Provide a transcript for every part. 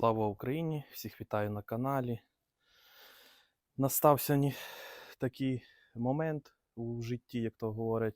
Слава Україні! Всіх вітаю на каналі. Настався такий момент у житті, як то говорять.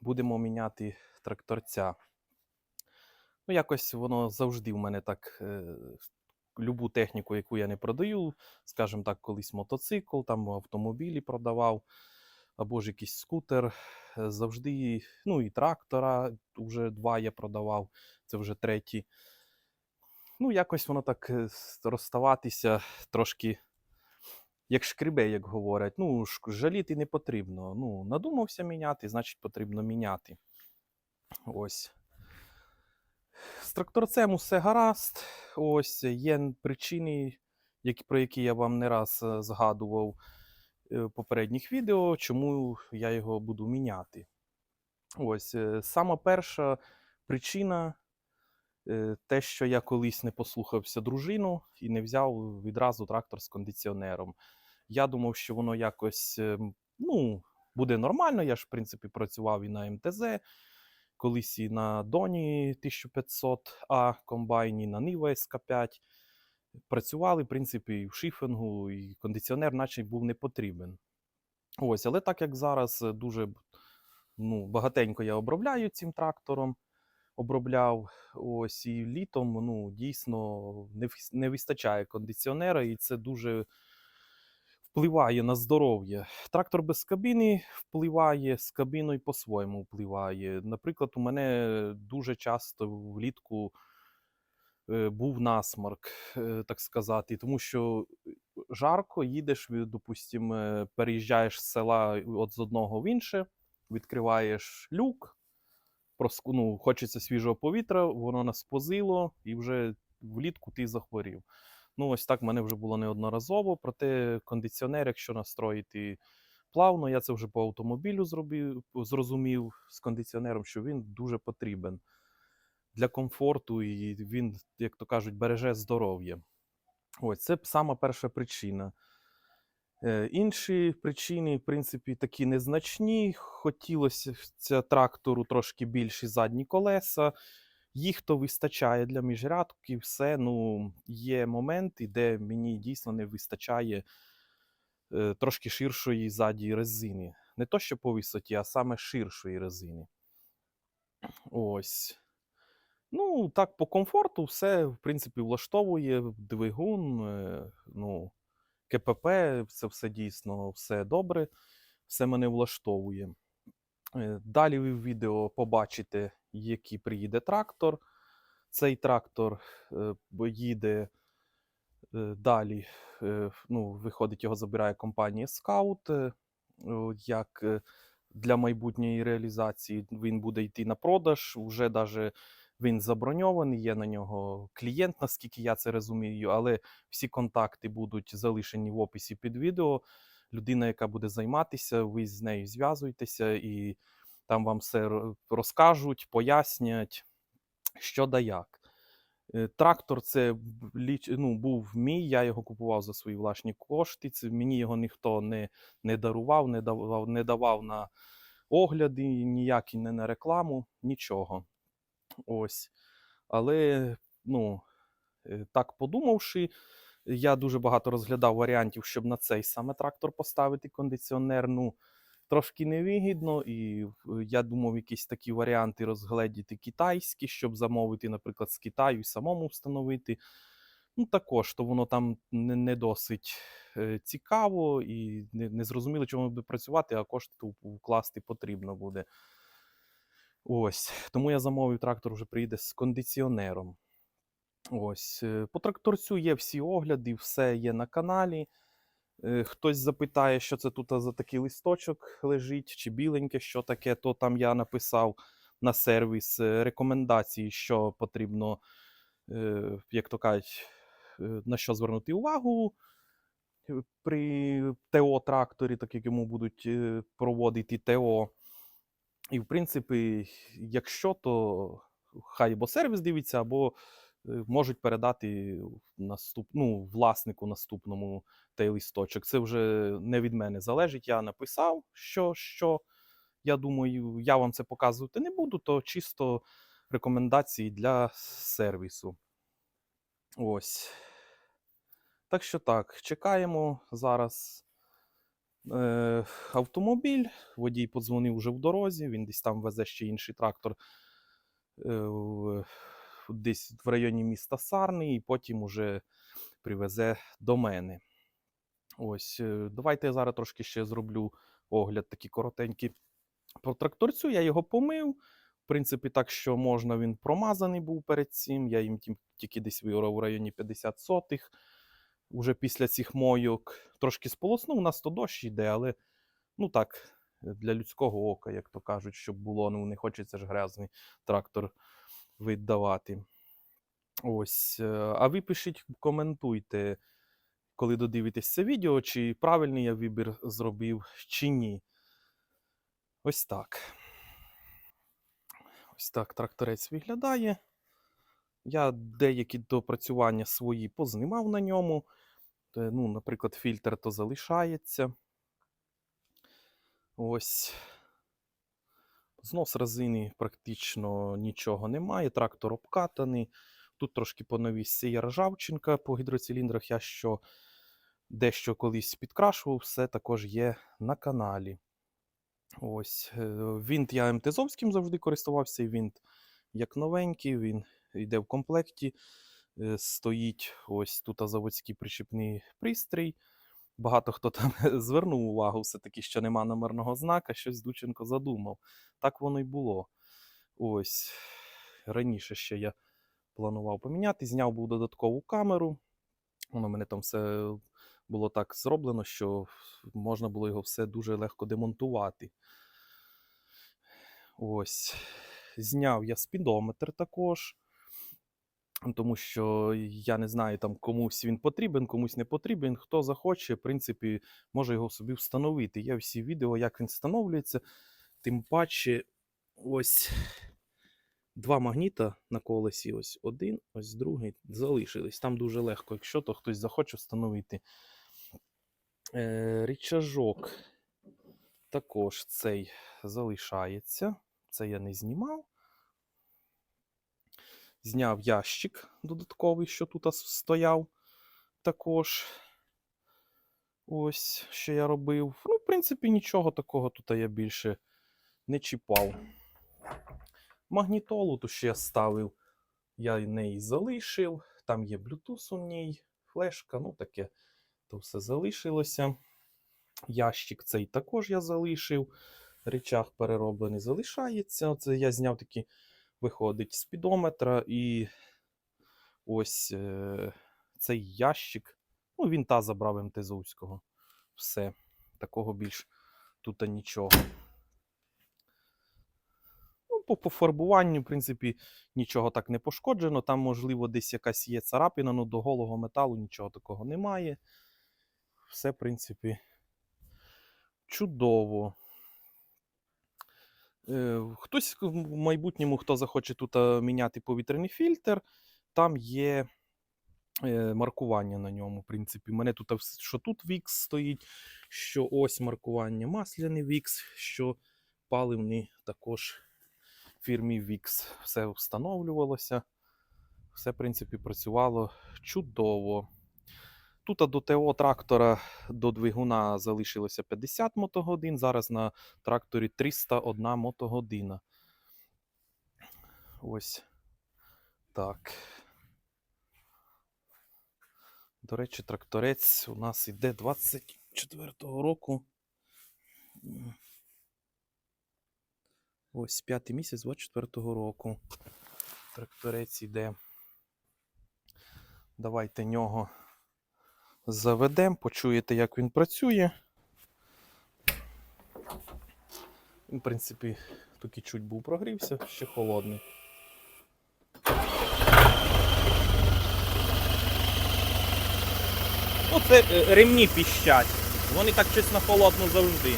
Будемо міняти тракторця. Ну, якось воно завжди в мене так. Е, любу техніку, яку я не продаю, скажімо так, колись мотоцикл, там автомобілі продавав, або ж якийсь скутер. Завжди, ну і трактора, вже два я продавав, це вже третій ну, якось воно так е, розставатися трошки як шкребе, як говорять. Ну, жаліти не потрібно. Ну, надумався міняти, значить потрібно міняти. Ось. З тракторцем усе гаразд. Ось є причини, які, про які я вам не раз е, згадував е, в попередніх відео, чому я його буду міняти. Ось, е, сама перша причина е, те, що я колись не послухався дружину і не взяв відразу трактор з кондиціонером. Я думав, що воно якось ем, ну, буде нормально. Я ж, в принципі, працював і на МТЗ, колись і на Доні 1500А комбайні, на Нива СК5. Працювали, в принципі, і в шифінгу, і кондиціонер, наче був не потрібен. Ось, але так як зараз е, дуже ну, багатенько я обробляю цим трактором, обробляв ось і літом, ну, дійсно не, вистачає кондиціонера, і це дуже впливає на здоров'я. Трактор без кабіни впливає, з кабіною по-своєму впливає. Наприклад, у мене дуже часто влітку е, був насморк, е, так сказати, тому що жарко, їдеш, ви, допустим, е, переїжджаєш з села от з одного в інше, відкриваєш люк, ну, хочеться свіжого повітря, воно наспозило, і вже влітку ти захворів. Ну, ось так в мене вже було неодноразово. Проте кондиціонер, якщо настроїти плавно, я це вже по автомобілю зробив, зрозумів з кондиціонером, що він дуже потрібен для комфорту, і він, як то кажуть, береже здоров'я. Ось це сама перша причина. Е, Інші причини, в принципі, такі незначні. Хотілося трактору трошки більші задні колеса. Їх то вистачає для міжрядки, все. Ну, є моменти, де мені дійсно не вистачає е, трошки ширшої ззаді резини. Не то, що по висоті, а саме ширшої резини. Ось. Ну, так, по комфорту все, в принципі, влаштовує двигун, е, ну, КПП, це все дійсно все добре, все мене влаштовує. Е, Далі ви в відео побачите, який приїде трактор. Цей трактор е, їде е, далі. Ну, виходить, його забирає компанія е, Як для майбутньої реалізації він буде йти на продаж. Вже даже він заброньований, є на нього клієнт, наскільки я це розумію, але всі контакти будуть залишені в описі під відео. Людина, яка буде займатися, ви з нею зв'язуєтеся і там вам все розкажуть, пояснять, що да як. Е, Трактор це ну, був мій, я його купував за свої власні кошти. Це мені його ніхто не, не дарував, не давав, не давав на огляди, ніякі не на рекламу, нічого. Ось. Але, ну, е, так подумавши, я дуже багато розглядав варіантів, щоб на цей саме трактор поставити кондиціонер. Ну, трошки невигідно, і е, я думав, якісь такі варіанти розгледіти китайські, щоб замовити, наприклад, з Китаю і самому встановити. Ну, також, то воно там не, не досить е, цікаво і не, не зрозуміло, чому буде працювати, а кошти вкласти потрібно буде. Ось. Тому я замовив трактор, вже приїде з кондиціонером. Ось. е, По тракторцю є всі огляди, все є на каналі. Е, Хтось запитає, що це тут за такий листочок лежить, чи біленьке, що таке, то там я написав на сервіс е, рекомендації, що потрібно, як то кажуть, на що звернути увагу при ТО-тракторі, так як йому будуть проводити ТО. І, в принципі, якщо, то хай або сервіс дивиться, або е, можуть передати наступ... ну, власнику наступному той листочок. Це вже не від мене залежить. Я написав, що, що я думаю, я вам це показувати не буду, то чисто рекомендації для сервісу. Ось. Так що так, чекаємо зараз е, автомобіль. Водій подзвонив вже в дорозі, він десь там везе ще інший трактор е, в- десь в районі міста Сарни, і потім уже привезе до мене. Ось, е, давайте я зараз трошки ще зроблю огляд такий коротенький про тракторцю. Я його помив. В принципі, так що можна, він промазаний був перед цим. Я їм тільки десь виграв у районі 50 сотих. Уже після цих мойок трошки сполоснув, у нас то дощ йде, але ну так, для людського ока, як то кажуть, щоб було, ну не хочеться ж грязний трактор віддавати. Ось. е, А ви пишіть, коментуйте, коли додивитесь це відео, чи правильний я вибір зробив, чи ні. Ось так. Ось так тракторець виглядає. Я деякі допрацювання свої познімав на ньому. Е, Ну, наприклад, фільтр то залишається. Ось. Знос резини практично нічого немає. Трактор обкатаний. Тут трошки поновісся є ржавчинка по гідроциліндрах. Я що дещо колись підкрашував, все також є на каналі. Ось. е, Вінт я МТЗовським завжди користувався. Вінт як новенький, він йде в комплекті. Е, Стоїть ось тут заводський причіпний пристрій. Багато хто там звернув увагу, все-таки, що нема номерного знака, щось Дученко задумав. Так воно й було. Ось. Раніше ще я планував поміняти, зняв був додаткову камеру. Воно мене там все було так зроблено, що можна було його все дуже легко демонтувати. Ось. Зняв я спідометр також. Тому що я не знаю, там комусь він потрібен, комусь не потрібен. Хто захоче, в принципі, може його собі встановити. Є всі відео, як він встановлюється. Тим паче, ось два магніта на колесі. Ось один, ось другий залишились. Там дуже легко, якщо то хтось захоче встановити. Е, річажок також цей залишається. Це я не знімав. Зняв ящик додатковий, що тут стояв також. Ось, що я робив. Ну, в принципі, нічого такого тут я більше не чіпав. Магнітолу то ще ставив. Я неї залишив. Там є Bluetooth у ній, флешка, ну таке. То все залишилося. Ящик цей також я залишив. Речах перероблений залишається. Оце я зняв такі, виходить, спідометра і ось е, цей ящик. Ну, він та забрав МТЗовського. Все. Такого більш тут нічого. Ну, по пофарбуванню, в принципі, нічого так не пошкоджено. Там, можливо, десь якась є царапина, але до голого металу нічого такого немає. Все, в принципі, чудово. Е, Хтось в майбутньому, хто захоче тут е, міняти повітряний фільтр, там є е, маркування на ньому. В принципі, мене тут що тут VIX стоїть, що ось маркування масляний VIX, що паливний також фірмі VIX. Все встановлювалося. Все, в принципі, працювало чудово. Тут до ТО трактора до двигуна залишилося 50 мотогодин. Зараз на тракторі 301 мотогодина. Ось так. До речі, тракторець у нас іде 24-го року. Ось п'ятий місяць 24-го року. Тракторець іде. Давайте нього заведемо, почуєте, як він працює. В принципі, тільки чуть був прогрівся, ще холодний. Ну, це е, ремні піщать. Вони так чесно холодно завжди.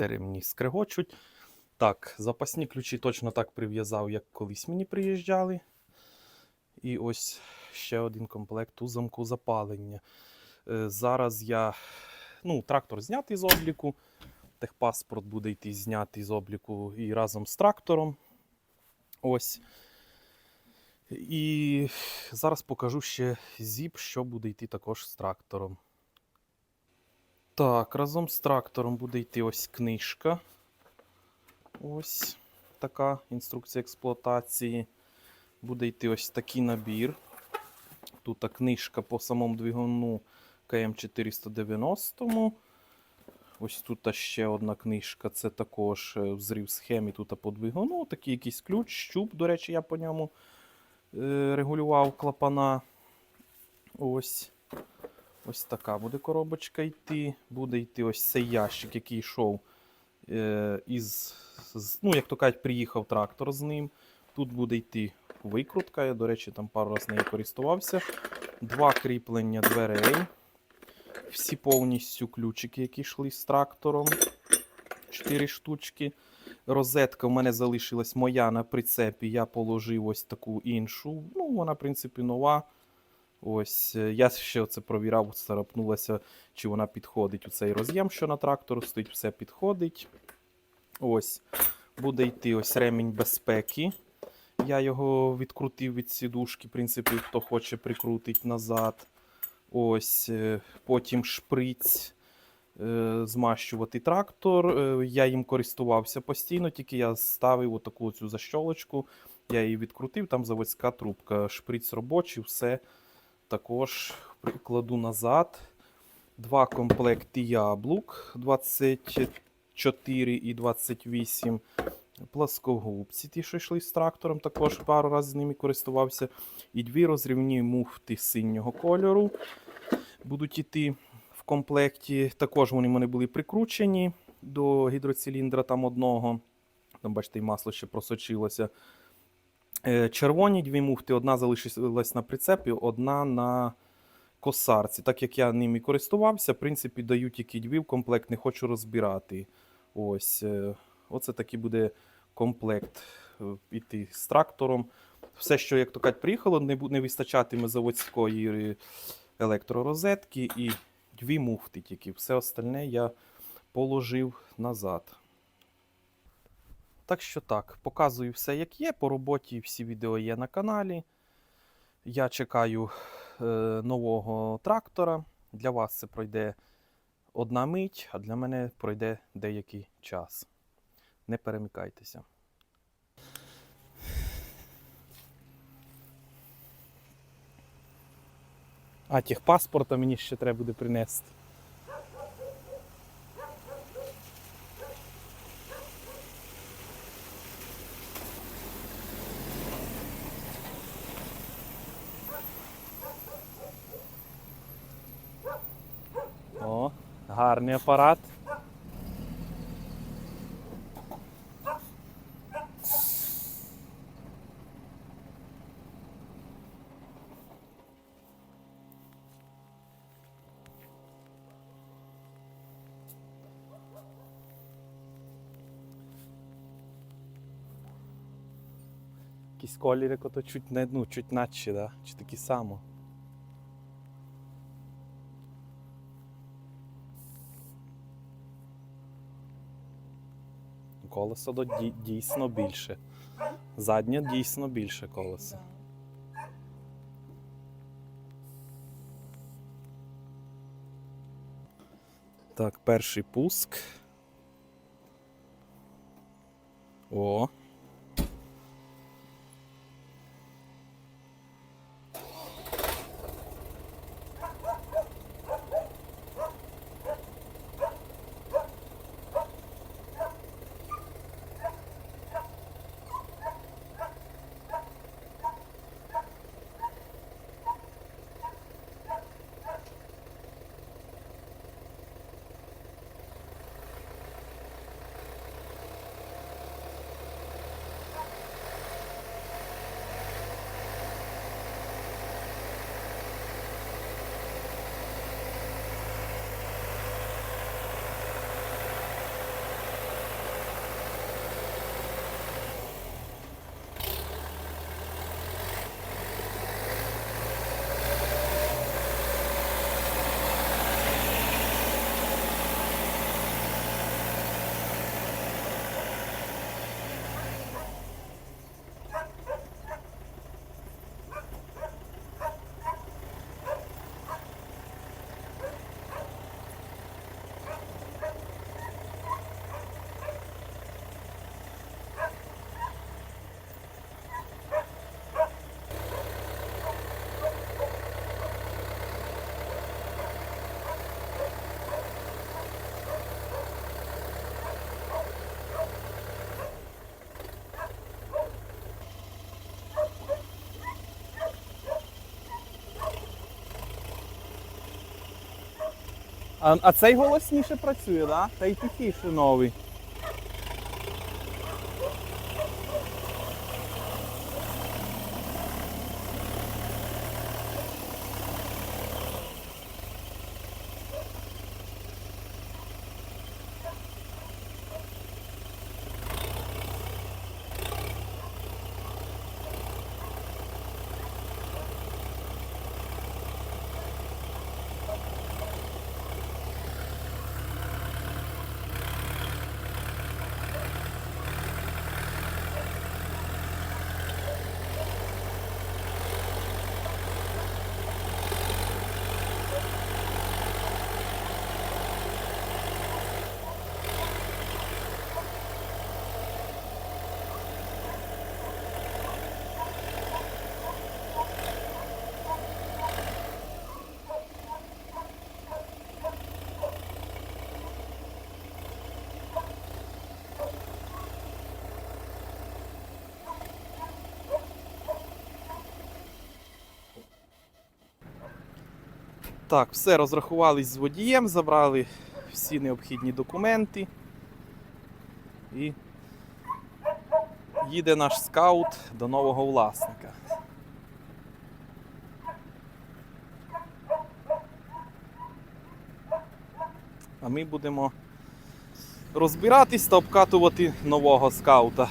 Це ремні скрегочуть. Так, запасні ключі точно так прив'язав, як колись мені приїжджали. І ось ще один комплект у замку запалення. Е, Зараз я. Ну, трактор знятий з обліку. Техпаспорт буде йти знятий з обліку і разом з трактором. Ось. І зараз покажу ще зіп, що буде йти також з трактором. Так, разом з трактором буде йти ось книжка. Ось така інструкція експлуатації. Буде йти ось такий набір. Тут книжка по самому двигуну КМ490. Ось тут ще одна книжка. Це також е, взрив схеми тут по двигуну. Такий якийсь ключ, щуп, до речі, я по ньому е, регулював клапана. Ось. Ось така буде коробочка йти. Буде йти ось цей ящик, який йшов е, із. Ну, як то кажуть, приїхав трактор з ним. Тут буде йти викрутка. Я, до речі, там пару разів нею користувався. Два кріплення дверей. Всі повністю ключики, які йшли з трактором. Чотири штучки. Розетка в мене залишилась моя на прицепі. Я положив ось таку іншу. Ну, вона, в принципі, нова. Ось, е, я ще це провіряв, царапнулася, чи вона підходить у цей роз'єм, що на трактору стоїть, все підходить. Ось, буде йти ось ремінь безпеки. Я його відкрутив від сідушки, в принципі, хто хоче прикрутить назад. Ось, е, потім шприць е, змащувати трактор. Я їм користувався постійно, тільки я ставив отаку цю защолочку, я її відкрутив, там заводська трубка. Шприць робочий, все також прикладу назад. Два комплекти яблук 24 і 28. Пласкогубці, ті, що йшли з трактором, також пару разів з ними користувався. І дві розрівні муфти синього кольору будуть іти в комплекті. Також вони в мене були прикручені до гідроциліндра там одного. Там, бачите, і масло ще просочилося. Е, Червоні дві муфти, одна залишилась на прицепі, одна на косарці. Так як я ними користувався, в принципі, даю тільки дві в комплект, не хочу розбирати. Ось, е, оце такий буде комплект е, іти з трактором. Все, що, як то кажуть, приїхало, не, вистачатиме заводської електророзетки і дві муфти тільки. Все остальне я положив назад. Так що так, показую все, як є. По роботі всі відео є на каналі. Я чекаю е, нового трактора. Для вас це пройде одна мить, а для мене пройде деякий час. Не перемикайтеся. А, техпаспорта мені ще треба буде принести. О, гарний апарат. Якісь кольори, то чуть не, ну, чуть наче, да? чи такі само. Колесо дійсно більше. Заднє дійсно більше колесо. Так, перший пуск. О. А, а цей голосніше працює, да? Та й тихіше новий. Так, все, розрахувались з водієм, забрали всі необхідні документи. І їде наш скаут до нового власника. А ми будемо розбиратись та обкатувати нового скаута.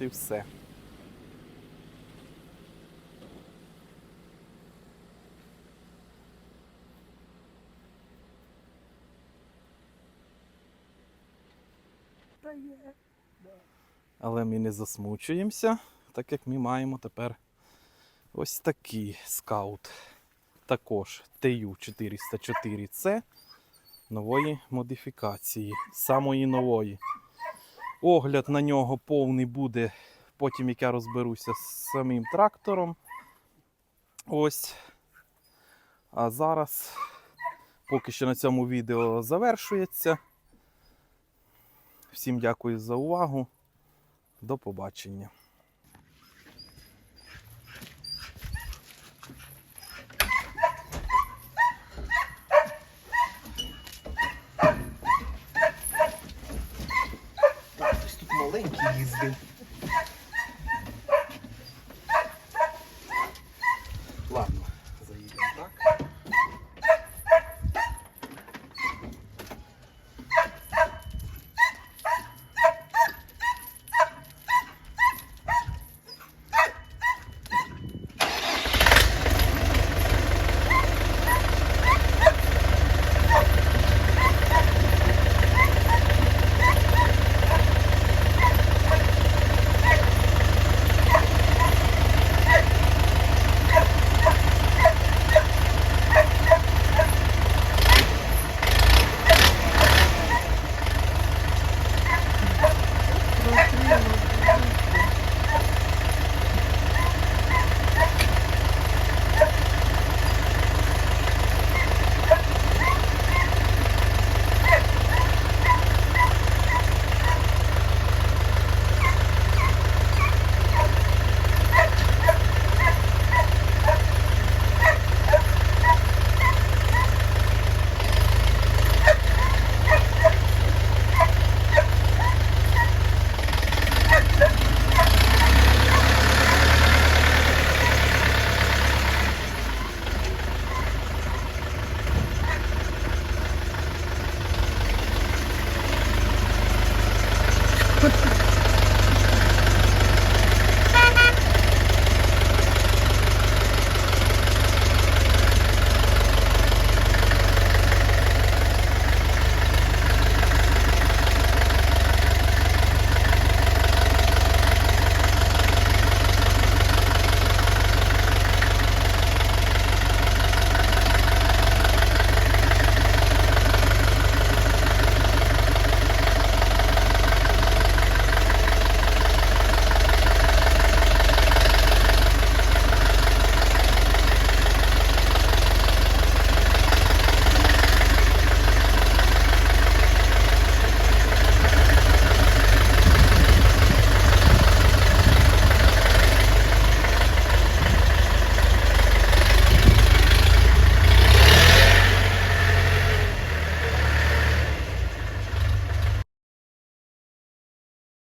І все. Але ми не засмучуємося, так як ми маємо тепер ось такий скаут. Також TU404C нової модифікації, самої нової. Огляд на нього повний буде потім, як я розберуся з самим трактором. Ось. А зараз поки що на цьому відео завершується. Всім дякую за увагу. До побачення.